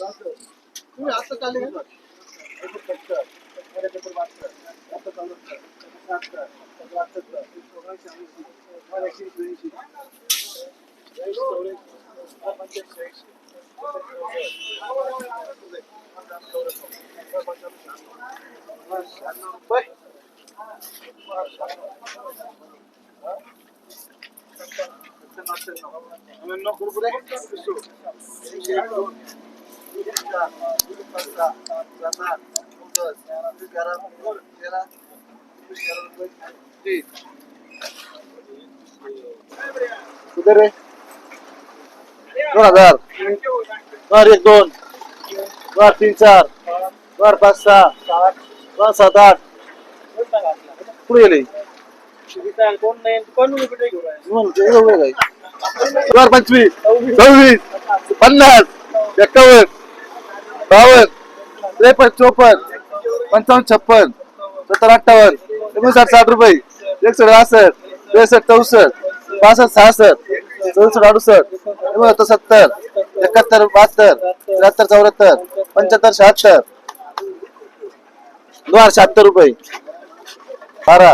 तुम्ही आता चालले का? किती रे दोन हजार बर एक दोन बर तीन चार बर पाच सहा बर सात आठ पुढे गेले बर पंचवीस सव्वीस पन्नास एकावन्न बावन्न त्रेपन्न चोपन्न पंचावन्न छप्पन सत्तर अठ्ठावन्न एकोणसाठ साठ रुपये एकसठ बासष्ट त्रेसष्ट चौसष्ट पासष्ट सहासष्ट चौसष्ट अडुसष्ट एकोणसत्तर सत्तर एकाहत्तर बहात्तर त्र्याहत्तर चौऱ्याहत्तर पंच्याहत्तर शहात्तर दोन हजार शहात्तर रुपये. बारा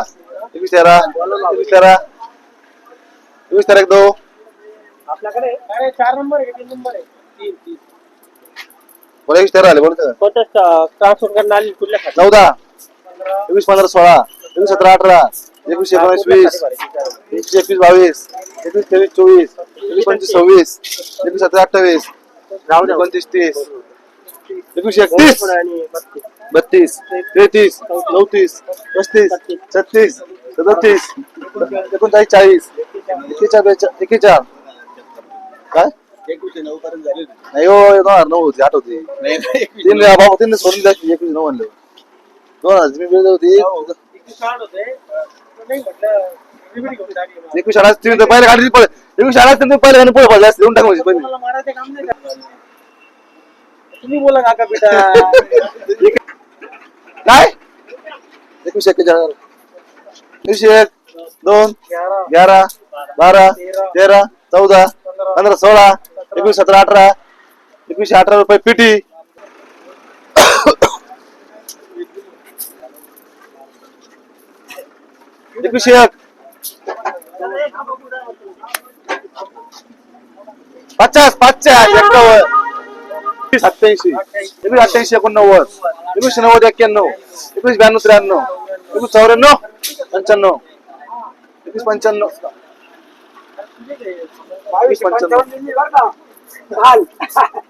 एकवीस तेरा एकवीस तेरा एकवीस तेरा एक दो आपल्याकडे चार नंबर आहे तीन नंबर आहे. तीन तीन. एकवीस तेरा आले बोलतो कोणत्या ट्रान्सफर करणार आली? कुठल्या खात्यात? चौदा एकवीस पंधरा सोळा. एकवीस सतरा अठरा. एकवीस एकोणीस वीस? एकवीस एकवीस बावीस. एकवीस तेवीस चोवीस. एकवीस पंचवीस सव्वीस. एकवीस सतरा अठ्ठावीस. एकोणतीस तीस. एकवीस एकतीस. बत्तीस. तेहतीस. चौतीस. पस्तीस. छत्तीस. सदतीस. एकोणचाळीस चाळीस. नाही हो दोन हजार नऊ होती आठवते तीन बाबा तीन सोडून द्यायची एकवीस नऊ म्हणलं. दोन हजार मी वेळ होती. एकवीस नाही टाकली मला. एकवीस शाळा तुम्ही तर पहिले गाडी एकवीस शाळा तुम्ही पहिले गाडी पुढे पडले असते देऊन टाकायची पहिले. नाही तुम्ही बोला काका पिता काय? एकवीस एक्केचाळ एकवीस एक दोन ग्यारा बारा तेरा चौदा पंधरा सोळा एकवीस सतरा अठरा एकवीसशे अठरा रुपये पिटी. एकवीसशे एक. पचास पाचशे एकावन्न. सत्याऐंशी एकवीस अठ्ठ्याऐंशी एकोणनव्वद एकवीसशे नव्वद एक्क्याण्णव एकवीस ब्याण्णव त्र्याण्णव एकवीस चौऱ्याण्णव पंच्याण्णव. एकवीस पंच्याण्णव. बावीस पंच्याण्णव. घाल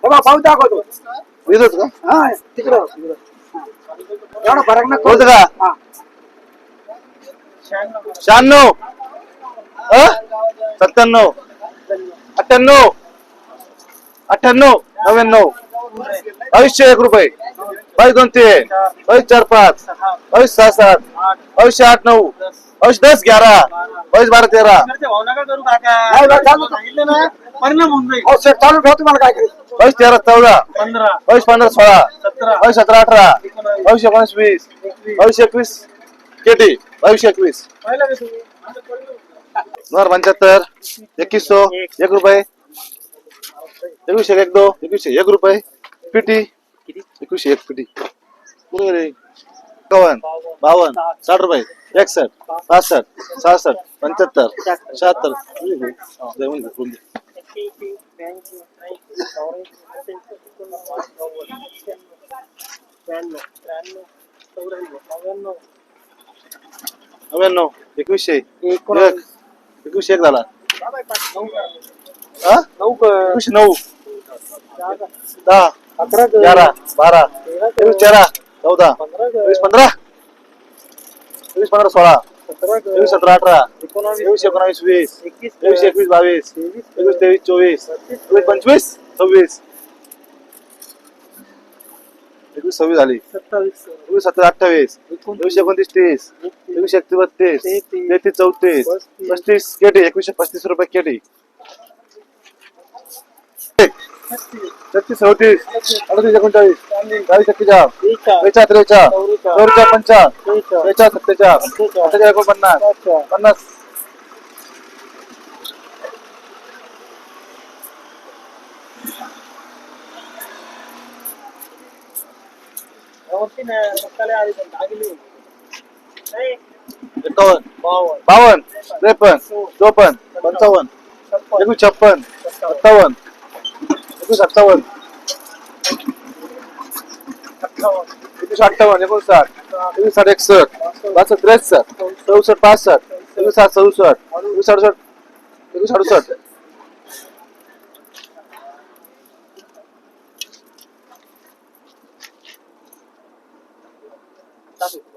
पाहून दाखवतो. येतोच का? हा तिकडं एवढा फरक ना होत का? शहाण्णव? सत्त्याण्णव. अठ्ठ्याण्णव. अठ्ठ्याण्णव. नव्याण्णव. बावीसशे एक रुपये. बावीस दोन तीन. बावीस चार पाच. बावीस सहा सात. बावीसशे आठ नऊ. बावीस दस ग्यारा. बावीस बारा तेरा. परिणाम होऊन जाईल. हो, चालू ठेव तुम्हाला काय करायचं बावीस तेरा चौदा. पंधरा. बावीस पंधरा सोळा. सतरा. बावीस सतरा अठरा. बावीस एकोणीस वीस बावीस एकवीस. केटी बावीस एकवीस. पाहिलं का तुम्ही? पंच्याहत्तर एकवीस सौ एक रुपये. एकवीसशे एक दो एकवीसशे एक रुपये. पिटी. एकवीसशे एक पिटी. बरोबर आहे एकावन्न बावन्न साठ रुपये. एकसष्ट पासष्ट सहासष्ट पंच्याहत्तर शहात्तर. हा, ब्याऐंशी, चौऱ्याऐंशी, सत्याऐंशी, एकोणनव्वद, नव्वद, ब्याण्णव, त्र्याण्णव, चौऱ्याण्णव, नव्याण्णव, नव्याण्णव एकवीसशे एक एकवीसशे एक झाला नऊ हा नऊ एकवीसशे नऊ दहा अकरा ग्यारा बारा तेरा तेवीस एकवीस तेरा चौदा पंधरा एकवीस पंधरा एकवीस पंधरा सोळा सतरा का? सतरा अठरा एकोणावीस एकोणावीस वीस एकवीस एकवीस बावीस एकवीस तेवीस चोवीस एकवीस पंचवीस सव्वीस एकवीस सव्वीस झाली एकवीस सतरा अठ्ठावीस एकवीस एकोणतीस तीस एकवीस एकतीस बत्तीस तेहतीस. चौतीस पस्तीस. केटी एकवीसशे पस्तीस रुपये केटी छत्तीस. चौतीस अडतीस एकोणचाळीस चाळीस एक्केचाळ बेचाळ. त्रेचाळ चौवेचाळ पंचाळ त्रेचाळ. त्रेचाळ सत्तेचाळ सत्तेचाळ. अठ्ठेचाळ एकोणपन्नास. पन्नास. वरती ना मक्काले आली पण दागिली नाही. एकावन्न. बावन्न. त्रेपन्न. चोपन्न. पंचावन्न. एकवीस छप्पन. सत्तावन्न. एकवीस सत्तावन्न. एकवीस अठ्ठावन्न एकोणसाठ एकवीस साठ. एकसष्ट. बासष्ट त्रेसष्ट. चौसष्ट पासष्ट. एकवीस साठ सदुसष्ट. एकवीस अडुसष्ट एकवीस अडुसष्ट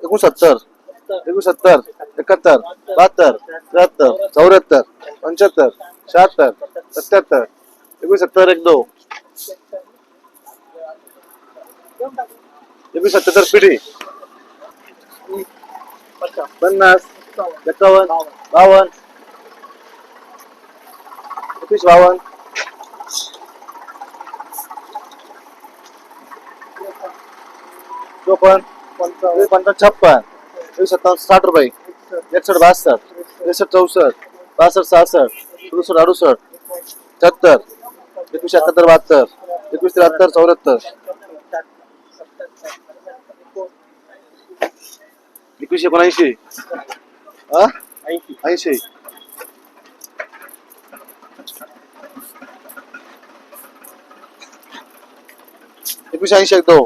एकोणसत्तर. एकोणसत्तर. एकाहत्तर. बहात्तर. त्र्याहत्तर. चौऱ्याहत्तर. पंच्याहत्तर. शहात्तर. सत्याहत्तर. एकोणसत्तर एक दो एकोणीस सत्याहत्तर पिढी। पन्नास एकावन्न बावन्न एकवीस बावन्न चोपन्न पंचावन्न छप्पन सत्तावन्न साठ रुपये। एकसठ बासष्ट त्रेसष्ट चौसष्ट बासष्ट सहासष्ट सदुसष्ट अडुसष्ट छत्तर एकवीस एकाहत्तर बहात्तर, एकवीस त्र्याहत्तर चौऱ्याहत्तर एकवीस एकोणऐंशी ऐंशी. एकवीस ऐंशी एक दो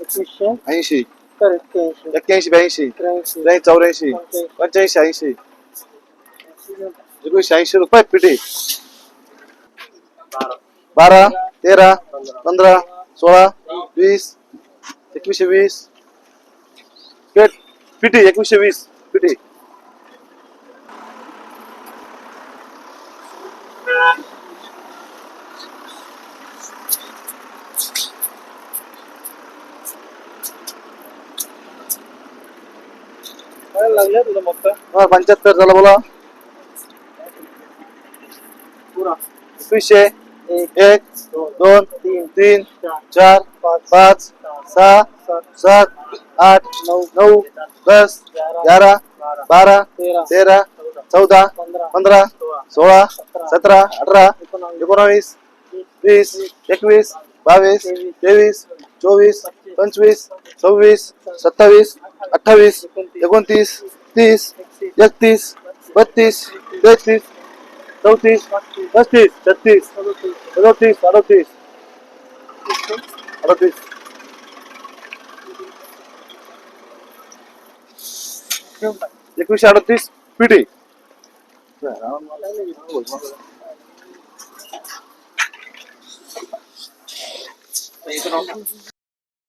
एकवीसशे. ऐंशी. एक्क्याऐंशी. ब्याऐंशी. चौऱ्याऐंशी. पंच्याऐंशी. ऐंशी. एकवीसशे ऐंशी रुपये पिढी. बारा तेरा पंधरा सोळा वीस एकवीसशे वीस. पेट. पिटी एकवीसशे वीस पिटी काय लागलं तुझं हा, पंच्याहत्तर झाला बोला पुरा एकवीसशे एक एक दोन तीन तीन चार चार पाच पाच सहा सात सात आठ नऊ नऊ दस ग्यारा बारा तेरा चौदा पंधरा सोळा सतरा अठरा एकोणावीस एकोणावीस वीस एकवीस बावीस तेवीस चोवीस पंचवीस सव्वीस सत्तावीस अठ्ठावीस एकोणतीस तीस एकतीस बत्तीस तेहतीस चौतीस पस्तीस छत्तीस सदोतीस अडतीस अडतीस. एकवीसशे अडतीस पिढी.